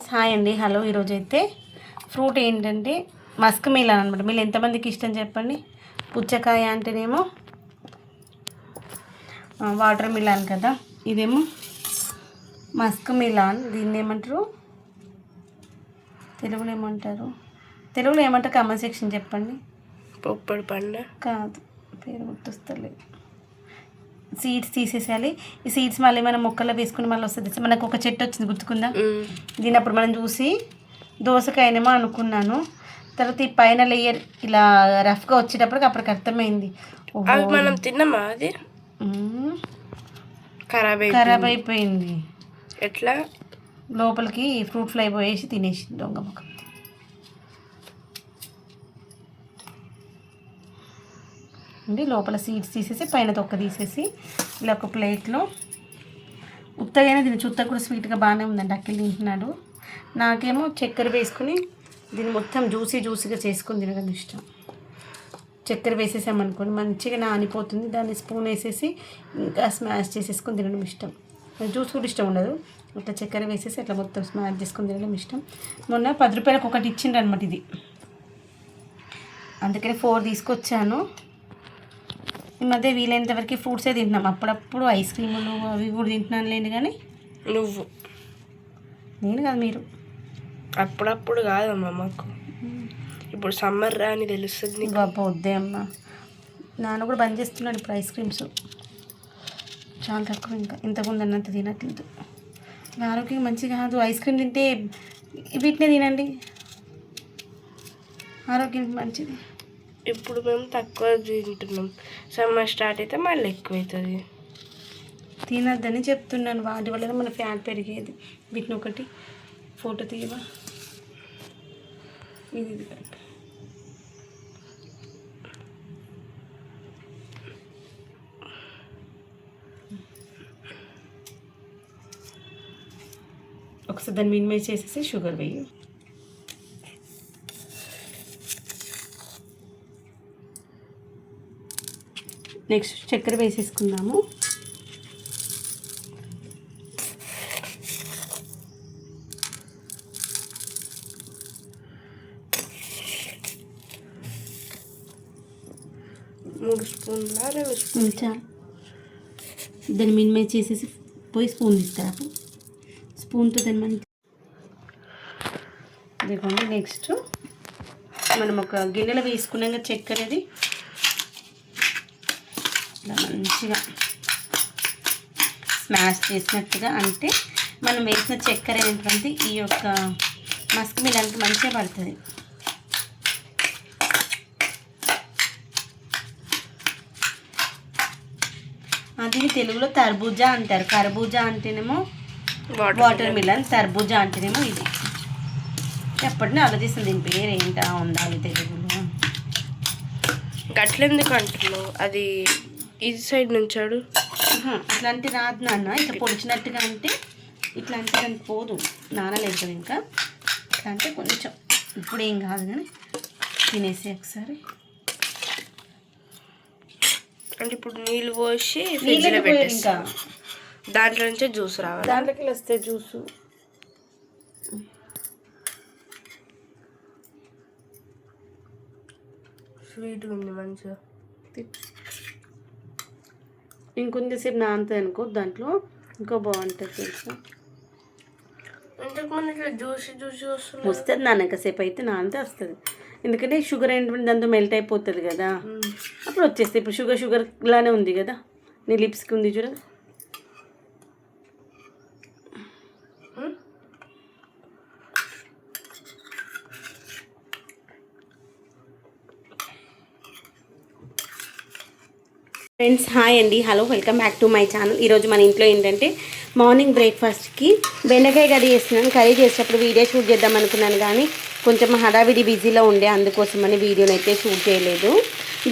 Hi అండి hello. ఈరోజు అయితే ఫ్రూట్ ఏంటంటే మస్క్ మిలాన్ అనమాట మీరు ఎంతమందికి ఇష్టం చెప్పండి? పుచ్చకాయ అంటేనేమో వాటర్ మిలాన్ కదా. ఇదేమో మస్క్ మిలాన్. దీన్ని ఏమంటారు? తెలుగులో ఏమంటారు? తెలుగులో ఏమంటారు? కామెంట్ సెక్షన్ చెప్పండి. పొప్పడి పండు. కాదు పేరు గుర్తొస్తలేదు. సీడ్స్ తీసేసేయాలి. ఈ సీడ్స్ మళ్ళీ మనం మొక్కల్లో వేసుకుని మళ్ళీ వస్తుంది. మనకు ఒక చెట్టు వచ్చింది గుర్తుకుందా? దీని అప్పుడు మనం చూసి దోసకాయనేమో అనుకున్నాను. తర్వాత ఈ పైన లేయర్ ఇలా రఫ్గా వచ్చేటప్పటికి అప్పటికి అర్థమైంది. మనం తిన్నామా అది? ఖరాబ్ ఖరాబ్ అయిపోయింది. ఎట్లా? లోపలికి ఫ్రూట్ ఫ్లై పోయేసి తినేసి దొంగ ముఖం అండి లోపల సీడ్స్ తీసేసి పైన తొక్క తీసేసి ఇలా ఒక ప్లేట్లో ఉత్తగానే దీని చుత్త కూడా స్వీట్గా బాగానే ఉందండి అక్కిలు తింటున్నాడు. నాకేమో చక్కెర వేసుకుని దీన్ని మొత్తం జ్యూసీ జ్యూసీగా చేసుకుని తినడం ఇష్టం. చక్కెర వేసేసామనుకోండి మంచిగా నానిపోతుంది దాన్ని స్పూన్ వేసేసి ఇంకా స్మాష్ చేసేసుకొని తినడం ఇష్టం. జ్యూస్ కూడా ఇష్టం ఉండదు. ఇట్లా చక్కెర వేసేసి అట్లా మొత్తం స్మాష్ చేసుకొని తినడం ఇష్టం. మొన్న పది రూపాయలకు ఒకటి ఇచ్చిండ్రు అనమాట ఇది. అందుకని ఫోర్ తీసుకొచ్చాను. ఈ మధ్య వీలైనంత వరకు ఫ్రూట్సే తింటున్నాం. అప్పుడప్పుడు ఐస్ క్రీములు అవి కూడా తింటున్నాను లేండి కానీ. నువ్వు. నేను కాదు మీరు. అప్పుడప్పుడు కాదమ్మా మాకు. ఇప్పుడు సమ్మర్ రా అని తెలుస్తుంది. బాబా వద్దే అమ్మ. నాన్న కూడా బంద్ చేస్తున్నాడు ఇప్పుడు ఐస్ క్రీమ్స్ చాలా తక్కువ ఇంకా. ఇంతకుముందు అన్నంత తినట్లేదు. ఆరోగ్యం మంచిగా కాదు. ఐస్ క్రీమ్ తింటే వీటినే తినండి. ఆరోగ్యానికి మంచిది. ఇప్పుడు మేము తక్కువ తింటున్నాం. సమ్మర్ స్టార్ట్ అయితే మళ్ళీ ఎక్కువ అవుతుంది తినద్దని చెప్తున్నాను. వాటి వల్ల మన ఫ్యాట్ పెరిగేది. వీటిని ఒకటి ఫోటో తీయవా? ఇది ఒకసారి దాన్ని మినిమైజ్ చేసేసి షుగర్ వేయి. నెక్స్ట్ చక్కెర వేసేసుకుందాము. మూడు స్పూన్ల రెండు స్పూన్ చాలు దాన్ని మినిమైజ్ చేసేసి పోయి స్పూన్ తీసుకురా స్పూన్తో దాన్ని మనం ఇదిగోండి నెక్స్ట్ మనం ఒక గిన్నెలో వేసుకున్నాక చక్కెర ఇలా మంచిగా స్మాష్ చేసినట్టుగా అంటే మనం వేసిన చక్కెర అయినటువంటి ఈ యొక్క మస్క్ మిలానికి మంచిగా పడుతుంది. అది తెలుగులో తర్బూజా అంటారు. కర్బూజా అంటేనేమో వాటర్ మిలన్ తర్బూజా అంటేనేమో ఇది. ఎప్పటినీ ఆలోచిస్తుంది? దీని పేరు ఏంటా? ఉండాలి తెలుగులో. గట్లెందుకు అంటున్నావు? అది ఇది సైడ్ నుంచాడు. అంటే రాదు నాన్న. ఇట్లా పొడిచినట్టుగా అంటే ఇట్లా అంటే దానికి పోదు. నానలేదు ఇంకా. ఇట్లా అంటే కొంచెం ఇప్పుడు ఏం కాదు కానీ తినేసి ఒకసారి. అంటే ఇప్పుడు నీళ్ళు పోసి ఫ్రిడ్జ్లో ఇంకా? దాంట్లో నుంచే జ్యూస్ రావాలి. దాంట్లోకి వస్తే జ్యూసు. స్వీట్ ఉంది మంచిగా. ఇంకొంచెంసేపు నానుతుంది అనుకో దాంట్లో ఇంకా బాగుంటుంది తెలుసా? వస్తుంది. నాన్న ఎంతసేపు అయితే నానితే వస్తుంది. ఎందుకంటే షుగర్ ఏంటంటే దాంతో మెల్ట్ అయిపోతుంది కదా. అప్పుడు వచ్చేస్తాయి. ఇప్పుడు షుగర్ షుగర్ లానే ఉంది కదా. నీ లిప్స్కి ఉంది చూడ. ఫ్రెండ్స్ హాయ్ అండి. Hello welcome back to my channel ఈరోజు మన ఇంట్లో ఏంటంటే మార్నింగ్ బ్రేక్ఫాస్ట్కి బెండకాయ కర్రీ చేస్తున్నాను. కర్రీ చేసేటప్పుడు వీడియో షూట్ చేద్దాం అనుకున్నాను కానీ కొంచెం హడావిడి బిజీలో ఉండే అందుకోసమని వీడియోని అయితే షూట్ చేయలేదు.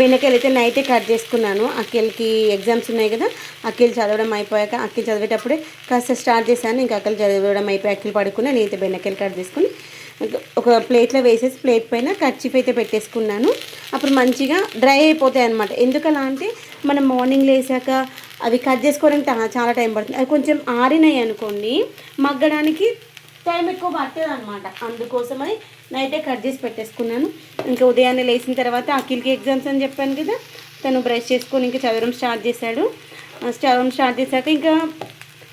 బెండకాయలు అయితే నైటే కట్ చేసుకున్నాను. అక్కలకి ఎగ్జామ్స్ ఉన్నాయి కదా అక్కలు చదవడం అయిపోయాక అక్కలు చదివేటప్పుడే కాస్త స్టార్ట్ చేశాను. ఇంకా అక్కలు చదవడం అయిపోయి అక్కలు పడుకున్నా నేనైతే బెండకాయలు కట్ చేసుకుని ఒక ప్లేట్లో వేసేసి ప్లేట్ పైన కర్చీఫ్ అయితే పెట్టేసుకున్నాను. అప్పుడు మంచిగా డ్రై అయిపోతాయి అనమాట ఎందుకలా అంటే మనం మార్నింగ్ లేసాక అవి కట్ చేసుకోవడానికి చాలా టైం పడుతుంది. అవి కొంచెం ఆరినాయి అనుకోండి మగ్గడానికి టైం ఎక్కువ పట్టదు అనమాట అందుకోసమని నైటే కట్ చేసి పెట్టేసుకున్నాను. ఇంకా ఉదయాన్నే లేచిన తర్వాత అఖిల్కి ఎగ్జామ్స్ అని చెప్పాను కదా తను బ్రష్ చేసుకొని ఇంకా చదవడం స్టార్ట్ చేశాడు. చదవడం స్టార్ట్ చేశాక ఇంకా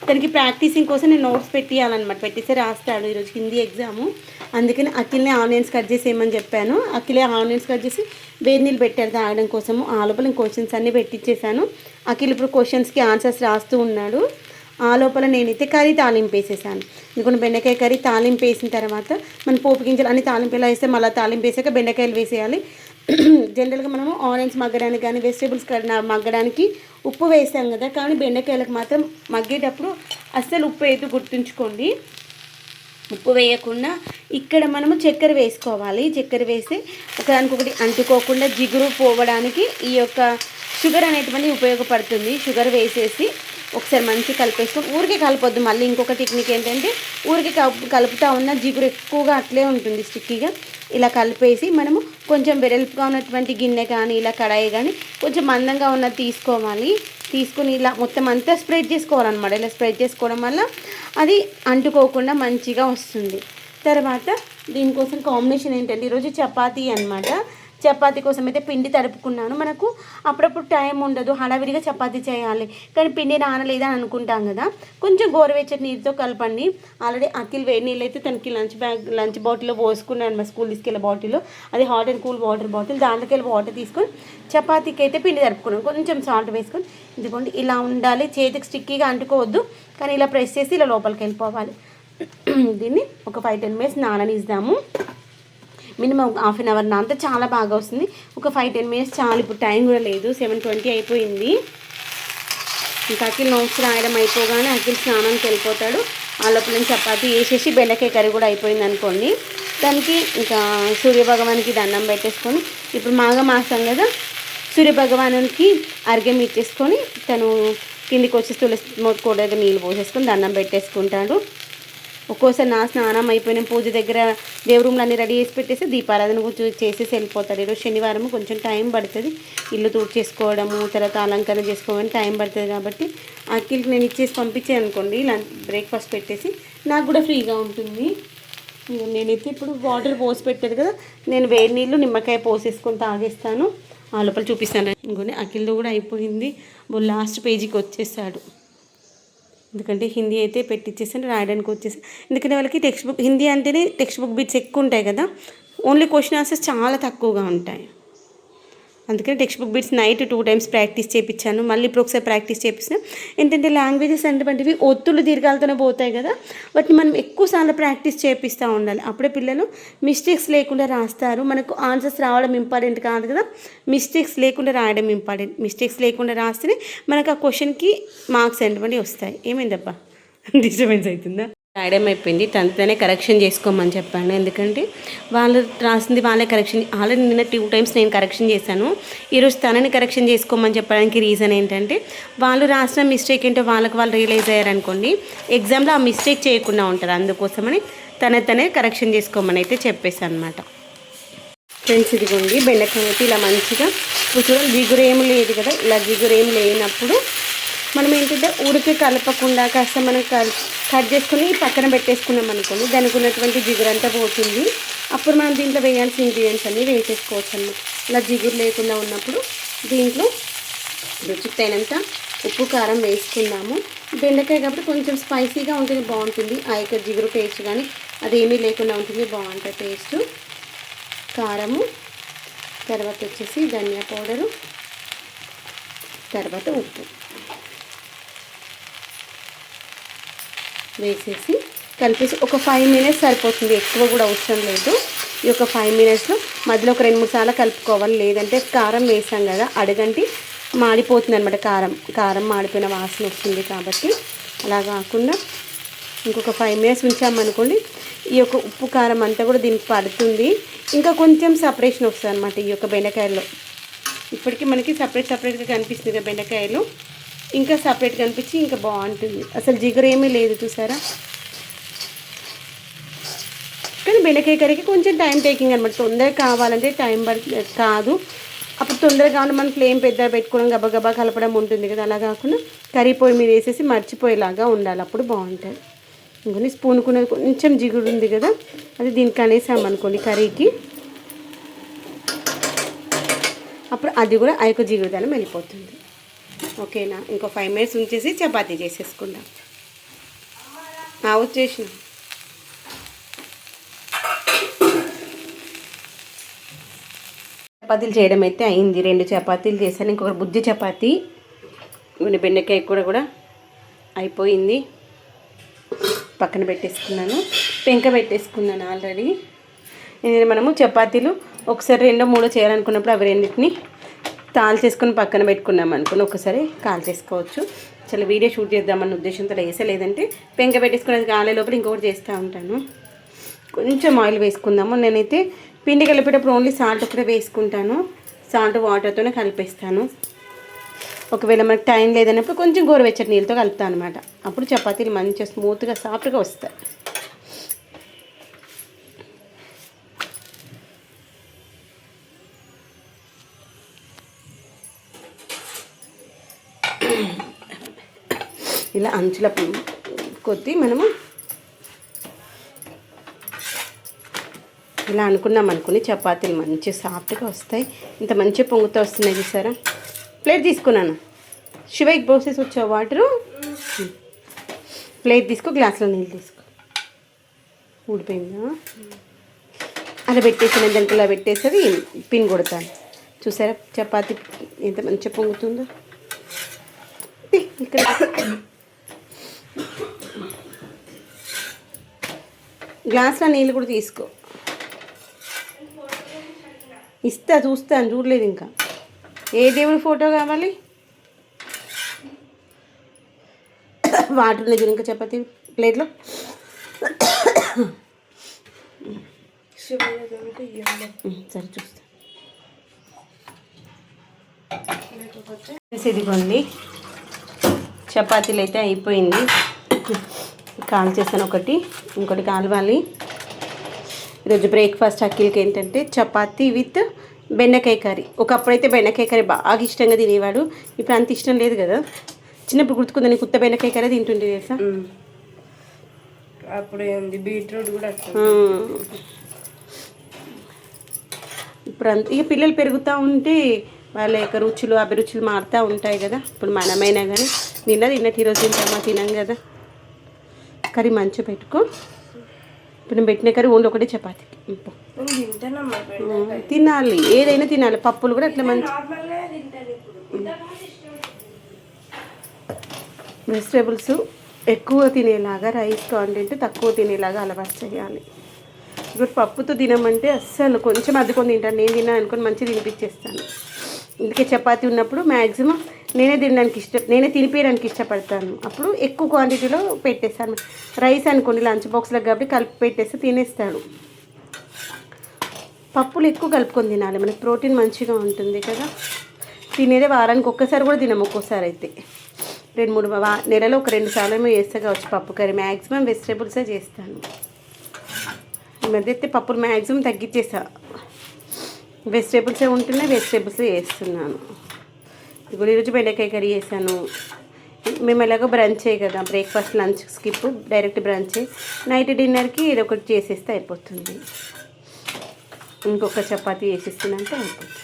తనకి ప్రాక్టీసింగ్ కోసం నేను నోట్స్ పెట్టియాలన్నమాట. పెట్టేసి రాస్తాడు ఈరోజు హిందీ ఎగ్జాము. అందుకని అఖిల్ని ఆనియన్స్ కట్ చేసేయమని చెప్పాను. అఖిలే ఆనియన్స్ కట్ చేసి వేడి నీళ్ళు పెట్టారు తాగడం కోసము. ఆ లోపల క్వశ్చన్స్ అన్నీ పెట్టించేసాను అఖిల్ ఇప్పుడు క్వశ్చన్స్కి ఆన్సర్స్ రాస్తూ ఉన్నాడు. ఆ లోపల నేనైతే కర్రీ తాలింపు వేసేసాను. ఎందుకంటే బెండకాయ కర్రీ తాలింపు వేసిన తర్వాత మనం పోపు గింజలు అన్ని తాలింపు ఎలా వేస్తే మళ్ళీ తాలింపు వేసాక బెండకాయలు వేసేయాలి. జనరల్గా మనము ఆరెంజ్ మగ్గడానికి కానీ వెజిటేబుల్స్ మగ్గడానికి ఉప్పు వేసాం కదా. కానీ బెండకాయలకు మాత్రం మగ్గేటప్పుడు అస్సలు ఉప్పు వేయద్దు గుర్తుంచుకోండి. ఉప్పు వేయకుండా ఇక్కడ మనము చక్కెర వేసుకోవాలి. చక్కెర వేసి ఒకదానికొకటి అంటుకోకుండా జిగురు పోవడానికి ఈ యొక్క షుగర్ అనేటువంటి ఉపయోగపడుతుంది. షుగర్ వేసేసి ఒకసారి మంచిగా కలిపేసుకొని ఊరికే కలపొద్దు. మళ్ళీ ఇంకొక టెక్నిక్ ఏంటంటే ఊరికే కలుపు కలుపుతా ఉన్న జిగురు ఎక్కువగా అట్లే ఉంటుంది స్టిక్కీగా. ఇలా కలిపేసి మనము కొంచెం వెడల్పుగా ఉన్నటువంటి గిన్నె కానీ ఇలా కడాయి కానీ కొంచెం మందంగా ఉన్నది తీసుకోవాలి. తీసుకుని ఇలా మొత్తం అంతా స్ప్రెడ్ చేసుకోవాలన్నమాట. ఇలా స్ప్రెడ్ చేసుకోవడం వల్ల అది అంటుకోకుండా మంచిగా వస్తుంది. తర్వాత దీనికోసం కాంబినేషన్ ఏంటంటే ఈరోజు చపాతీ అనమాట చపాతీ కోసం అయితే పిండి తడుపుకున్నాను. మనకు అప్పుడప్పుడు టైం ఉండదు హడావిడిగా చపాతీ చేయాలి. కానీ పిండి నానలేదని అనుకుంటాం కదా. కొంచెం గోరువెచ్చటి నీరుతో కలపండి. ఆల్రెడీ అఖిల్ వేడి నీళ్ళు అయితే తనకి లంచ్ బ్యాగ్ లంచ్ బాటిల్లో పోసుకున్నాను మా స్కూల్ తీసుకెళ్ళే బాటిల్లో. అది hot and cool water bottle. దాంట్లోకి వెళ్ళి వాటర్ తీసుకొని చపాతీకి అయితే పిండి తడుపుకున్నాను. కొంచెం సాల్ట్ వేసుకొని ఇదిగోండి ఇలా ఉండాలి. చేతికి స్టిక్కీగా అంటుకోవద్దు. కానీ ఇలా ప్రెస్ చేసి ఇలా లోపలికి వెళ్ళిపోవాలి. దీన్ని ఒక ఫైవ్ టెన్ మినిట్స్ నాననిద్దాము. మినిమం హాఫ్ అన్ అవర్ నాంత చాలా బాగా వస్తుంది. ఒక ఫైవ్ టెన్ మినిట్స్ చాలు. ఇప్పుడు టైం కూడా లేదు. సెవెన్ ట్వంటీ అయిపోయింది. ఇంకా అఖిల్ నోట్స్ రాయడం అయిపోగానే అఖిల్ స్నానానికి వెళ్ళిపోతాడు. ఆ లోపల చపాతి వేసేసి బెండకాయ కర్రీ కూడా అయిపోయింది అనుకోండి. దానికి ఇంకా సూర్యభగవానికి దండం పెట్టేసుకొని ఇప్పుడు మాగ మాసం కదా సూర్యభగవానునికి అర్ఘ్యం ఇచ్చేసుకొని తను కిందికి వచ్చి తులసి కూడా నీళ్ళు పోసేసుకొని దండం పెట్టేసుకుంటాడు. ఒక్కోసారి నా స్నానం అయిపోయిన పూజ దగ్గర దేవుడి రూమ్లు అన్ని రెడీ చేసి పెట్టేసి దీపారాధన కొంచెం చేసేసి వెళ్ళిపోతాడు. ఈరోజు శనివారం కొంచెం టైం పడుతుంది. ఇల్లు తూడు చేసుకోవడము తర్వాత అలంకరణ చేసుకోవడం టైం పడుతుంది కాబట్టి అఖిల్కి నేను ఇచ్చేసి పంపించాను అనుకోండి. లంచ్ బ్రేక్ఫాస్ట్ పెట్టేసి నాకు కూడా ఫ్రీగా ఉంటుంది. ఇంక నేనైతే ఇప్పుడు వాటర్ పోసి పెట్టాను కదా నేను వేడి నీళ్ళు నిమ్మకాయ పోసేసుకొని తాగేస్తాను. ఆ లోపల చూపిస్తాను. ఇంకొని అఖిల్తో కూడా అయిపోయింది. లాస్ట్ పేజీకి వచ్చేసాడు. ఎందుకంటే హిందీ అయితే పెట్టించేసాను రాయడానికి వచ్చేసి. ఎందుకంటే వాళ్ళకి టెక్స్ట్ బుక్ హిందీ అంటేనే టెక్స్ట్ బుక్ బిట్స్ ఎక్కువ ఉంటాయి కదా. ఓన్లీ క్వశ్చన్ ఆన్సర్స్ చాలా తక్కువగా ఉంటాయి. అందుకని textbook bits night two times practice చేయించాను మళ్ళీ ఇప్పుడు ఒకసారి ప్రాక్టీస్ చేపిస్తాను ఏంటంటే లాంగ్వేజెస్ అనేటువంటివి ఒత్తులు దీర్ఘాలతోనే పోతాయి కదా. వాటిని మనం ఎక్కువసార్లు ప్రాక్టీస్ చేపిస్తూ ఉండాలి. అప్పుడే పిల్లలు మిస్టేక్స్ లేకుండా రాస్తారు. మనకు ఆన్సర్స్ రావడం ఇంపార్టెంట్ కాదు కదా. మిస్టేక్స్ లేకుండా రాయడం ఇంపార్టెంట్. మిస్టేక్స్ లేకుండా రాస్తేనే మనకు ఆ క్వశ్చన్కి మార్క్స్ అనేటువంటి వస్తాయి. ఏమైందబ్బా? డిస్టర్బెన్స్ అవుతుందా? రాయడం అయిపోయింది. తనతోనే కరెక్షన్ చేసుకోమని చెప్పాను. ఎందుకంటే వాళ్ళు రాసింది వాళ్ళే కరెక్షన్ ఆల్రెడీ నిన్న టూ టైమ్స్ నేను కరెక్షన్ చేశాను. ఈరోజు తనని కరెక్షన్ చేసుకోమని చెప్పడానికి రీజన్ ఏంటంటే వాళ్ళు రాసిన మిస్టేక్ ఏంటో వాళ్ళకి వాళ్ళు రియలైజ్ అయ్యారనుకోండి ఎగ్జామ్లో ఆ మిస్టేక్ చేయకుండా ఉంటారు అందుకోసమని తన తనే కరెక్షన్ చేసుకోమని అయితే చెప్పేశాను అనమాట ఫ్రెండ్స్ ఇదిగోండి బెండకాయ ఇలా మంచిగా. ఇప్పుడు చూడండి జిగురు లేదు కదా. ఇలా జిగురు లేనప్పుడు మనం ఏంటంటే ఉడికి కలపకుండా కాస్త మనం కట్ చేసుకుని పక్కన పెట్టేసుకున్నాం అనుకోండి. దానికి ఉన్నటువంటి జిగురు అంతా పోతుంది. అప్పుడు మనం దీంట్లో వేయాల్సిన ఇంగ్రీడియంట్స్ అన్నీ వేసేసుకోవచ్చు అన్నమాట ఇలా జిగురు లేకుండా ఉన్నప్పుడు దీంట్లో రుచికి తగినంత ఉప్పు కారం వేసుకుందాము బెండకాయ కాబట్టి కొంచెం స్పైసీగా ఉంటుంది బాగుంటుంది. ఆ యొక్క జిగురు టేస్ట్ కానీ అదేమీ లేకుండా ఉంటుంది. బాగుంటుంది టేస్ట్. కారము తర్వాత వచ్చేసి ధనియా పౌడరు తర్వాత ఉప్పు. వేసేసి కలిపేసి ఒక ఫైవ్ మినిట్స్ సరిపోతుంది. ఎక్కువ కూడా అవసరం లేదు. ఈ యొక్క ఫైవ్ మినిట్స్లో మధ్యలో ఒక రెండు మూడు సార్లు కలుపుకోవాలి. లేదంటే కారం వేసాం కదా అడగంటి మాడిపోతుంది అనమాట కారం. కారం మాడిపోయిన వాసన వస్తుంది కాబట్టి. అలా కాకుండా ఇంకొక ఫైవ్ మినిట్స్ ఉంచామనుకోండి ఈ యొక్క ఉప్పు కారం అంతా కూడా దీనికి పడుతుంది. ఇంకా కొంచెం సపరేషన్ వస్తుంది అనమాట ఈ యొక్క బెండకాయల్లో. ఇప్పటికీ మనకి సపరేట్ సపరేట్గా కనిపిస్తుంది కదా బెండకాయలు. ఇంకా సపరేట్ కనిపించి ఇంకా బాగుంటుంది. అసలు జిగురు ఏమీ లేదు చూసారా? కానీ బెండకాయ కర్రీకి కొంచెం టైం టేకింగ్ అనమాట తొందరగా కావాలంటే టైం కాదు. అప్పుడు తొందరగా కావాలి మనం ఫ్లేమ్ పెద్దగా పెట్టుకోవడం గబగబా కలపడం ఉంటుంది కదా. అలా కాకుండా కర్రీ పొయ్యి మీద వేసేసి మర్చిపోయేలాగా ఉండాలి. అప్పుడు బాగుంటుంది. ఇంకొని స్పూన్కున్నది కొంచెం జిగురు ఉంది కదా. అది దీనికి అనేసామనుకోండి కర్రీకి. అప్పుడు అది కూడా ఆ యొక్క జిగురుదనం వెళ్ళిపోతుంది. ఓకేనా? ఇంకో ఫైవ్ మినిట్స్ ఉంచేసి చపాతీ చేసేసుకుందాం. ఆ, వచ్చేసిన. చపాతీలు చేయడం అయితే అయింది. రెండు చపాతీలు చేశాను. ఇంకొక బుజ్జి చపాతీ. ఇవన్నీ బెండకాయ కూడా కూడా అయిపోయింది. పక్కన పెట్టేసుకున్నాను. పెంక పెట్టేసుకున్నాను ఆల్రెడీ మనము చపాతీలు ఒకసారి రెండో మూడో చేయాలనుకున్నప్పుడు అవి రెండింటిని తాల్ చేసుకొని పక్కన పెట్టుకున్నాం అనుకుని ఒకసారి కాల్ చేసుకోవచ్చు. చాలా వీడియో షూట్ చేద్దామన్న ఉద్దేశంతో వేసలేదంటే పెంక పెట్టేసుకునేది కాలే లోపల ఇంకొకటి చేస్తూ ఉంటాను. కొంచెం ఆయిల్ వేసుకుందాము. నేనైతే పిండి కలిపేటప్పుడు ఓన్లీ సాల్ట్ ఒకటే వేసుకుంటాను. సాల్ట్ వాటర్తోనే కలిపేస్తాను. ఒకవేళ మనకు టైం లేదన్నప్పుడు కొంచెం గోరువెచ్చటి నీళ్ళతో కలుపుతాను అనమాట అప్పుడు చపాతీలు మంచిగా స్మూత్గా సాఫ్ట్గా వస్తాయి. ఇలా అంచుల కొద్ది మనము ఇలా అనుకున్నాం అనుకుని చపాతీలు మంచి సాఫ్ట్గా వస్తాయి. ఇంత మంచి పొంగుతో వస్తున్నాయి చూసారా? ప్లేట్ తీసుకున్నాను. శివైకి పోసేసి వచ్చావు వాటరు ప్లేట్ తీసుకో గ్లాసులో నీళ్ళు తీసుకో. ఊడిపోయిందా? అలా పెట్టేసిన దానికి ఇలా పెట్టేసి పిన్ కొడతాను. చూసారా? చపాతీ ఎంత మంచిగా పొంగుతుందో. ఇక్కడ. గ్లాస్లో నీళ్ళు కూడా తీసుకో. ఇస్తా చూస్తాను చూడలేదు ఇంకా. ఏ దేవుడి ఫోటో కావాలి? వాటర్ చూడు ఇంకా చపాతీ ప్లేట్లో. సరే చూస్తా. ఇదిగోండి. చపాతీలు అయితే అయిపోయింది. కాల్ చేశాను ఒకటి ఇంకోటి కాలవాలి. ఈరోజు బ్రేక్ఫాస్ట్ అక్కిలకి ఏంటంటే చపాతీ విత్ బెండకాయ కర్రీ. ఒకప్పుడైతే బెండకాయ కర్రీ బాగా ఇష్టంగా తినేవాడు. ఇప్పుడు అంత ఇష్టం లేదు కదా. చిన్నప్పుడు గుర్తుకుందని కొత్త బెండకాయ కర్రీ తింటుండే తెలుసా. అప్పుడు ఏంది బీట్రూట్ కూడా. ఇప్పుడు అంత ఇక పిల్లలు పెరుగుతూ ఉంటే వాళ్ళ యొక్క రుచులు అభిరుచులు మారుతూ ఉంటాయి కదా. ఇప్పుడు మనమైనా కానీ నిన్న తిన్నట్టు ఈరోజు తింటామా? తినాం కదా. కర్రీ మంచిగా పెట్టుకో. ఇప్పుడు నేను పెట్టిన కర్రీ ఓన్లీ ఒకటే చపాతీ. తినాలి. ఏదైనా తినాలి. పప్పులు కూడా అట్లా మంచి వెజిటేబుల్స్ ఎక్కువ తినేలాగా రైస్ కాంటెంట్ తక్కువ తినేలాగా అలవాటు చేయాలి. ఇప్పుడు పప్పుతో తినమంటే అస్సలు కొంచెం అద్దుకొని తింటాను. నేను తిన్నాను అనుకొని మంచిగా తినిపించేస్తాను. ఇందుకే చపాతీ ఉన్నప్పుడు మ్యాక్సిమం నేనే తినడానికి ఇష్టం నేనే తినిపించడానికి ఇష్టపడతాను. అప్పుడు ఎక్కువ క్వాంటిటీలో పెట్టేస్తాను. రైస్ అనుకోండి లంచ్ బాక్స్లో కాబట్టి కలిపి పెట్టేస్తే తినేస్తాడు. పప్పులు ఎక్కువ కలుపుకొని తినాలి. మనకి ప్రోటీన్ మంచిగా ఉంటుంది కదా. తినేదే వారానికి ఒక్కసారి కూడా తినము ఒక్కోసారి అయితే. రెండు మూడు నెలలో ఒక రెండు సార్లు ఏమో చేస్తా కావచ్చు పప్పు కర్రీ. మ్యాక్సిమం వెజిటేబుల్సే చేస్తాను. ఈ మధ్య అయితే పప్పులు మ్యాక్సిమం తగ్గించేసా వెజిటేబుల్సే ఉంటున్నాయి వెజిటేబుల్స్ వేస్తున్నాను. ఇప్పుడు ఈరోజు బెండకాయ కర్రీ చేశాను. మేము ఎలాగో బ్రంచే కదా బ్రేక్ఫాస్ట్ లంచ్ స్కిప్ డైరెక్ట్ బ్రంచే నైట్ డిన్నర్కి ఇది ఒకటి చేసేస్తే అయిపోతుంది. ఇంకొక చపాతీ వేసేస్తున్నాక అయిపోతుంది.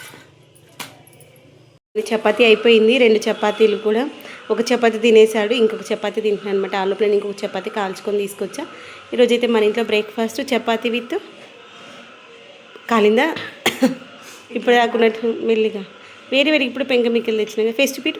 చపాతీ అయిపోయింది రెండు చపాతీలు కూడా. ఒక చపాతి తినేసాడు ఇంకొక చపాతి తింటున్నాను అనమాట ఆ లోపల ఇంకొక చపాతి కాల్చుకొని తీసుకొచ్చా. ఈరోజు అయితే మన ఇంట్లో బ్రేక్ఫాస్ట్ చపాతి విత్ కాలిందా? ఇప్పుడు దాకున్నట్టు మెల్లిగా. వేరే వేరే ఇప్పుడు పెంక మిక్కలు తెచ్చినాయి. Pest Pete